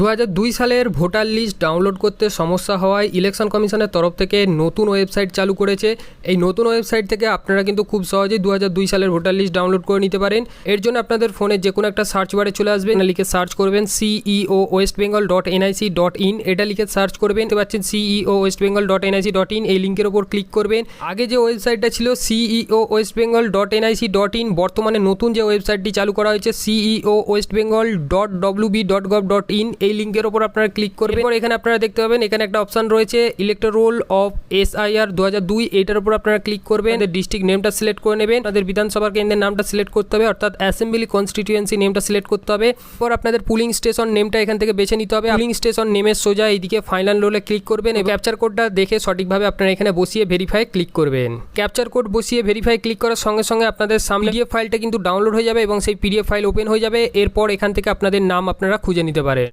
দু হাজার দুই সালের ভোটার লিস্ট ডাউনলোড করতে সমস্যা হওয়ায় ইলেকশন কমিশনের তরফ থেকে নতুন ওয়েবসাইট চালু করেছে। এই নতুন ওয়েবসাইট থেকে আপনারা কিন্তু খুব সহজেই দু হাজার দুই সালের ভোটার লিস্ট ডাউনলোড করে নিতে পারেন। এর জন্য আপনাদের ফোনে যে কোনো একটা সার্চ বারে চলে আসবেন লিখে সার্চ করবেন CEO West Bengal dot NIC dot in এটা লিখে সার্চ করবেন, দেখতে পাচ্ছেন CEO West Bengal dot NIC dot in এই লিঙ্কের ওপর ক্লিক করবেন। আগে যে ওয়েবসাইটটা ছিল CEO West Bengal dot NIC dot in বর্তমানে নতুন যে ওয়েবসাইটটি চালু করা হয়েছে CEO West Bengal dot WB dot gov dot in এই লিঙ্কের ওপর আপনারা ক্লিক করবেন। এরপর এখানে আপনারা দেখতে পাবেন, এখানে একটা অপশন রয়েছে ইলেকট্রোল অফ এসআইআর দু হাজার দুই। এইটার উপর আপনারা ক্লিক করবেন ডিস্ট্রিক্ট নেমটা সিলেক্ট করে নেবেন। আপনাদের বিধানসভার কেন্দ্রের নামটা সিলেক্ট করতে হবে, অর্থাৎ অ্যাসেম্বলি কনস্টিটিউয়েন্সি নেমটা সিলেক্ট করতে হবে। এরপর আপনাদের পুলিং স্টেশন নেমটা এখান থেকে বেছে নিতে হবে। পুলিং স্টেশন নেমের সোজা এইদিকে ফাইনাল রোলে ক্লিক করবেন এবং ক্যাপচার কোডটা দেখে সঠিকভাবে আপনারা এখানে বসিয়ে ভেরিফাই ক্লিক করবেন। ক্যাপচার কোড বসিয়ে ভেরিফাই ক্লিক করার সঙ্গে সঙ্গে আপনাদের সামনে পিডিএফ ফাইলটা কিন্তু ডাউনলোড হয়ে যাবে এবং সেই পিডিএফ ফাইল ওপেন হয়ে যাবে। এরপর এখান থেকে আপনাদের নাম আপনারা খুঁজে নিতে পারেন।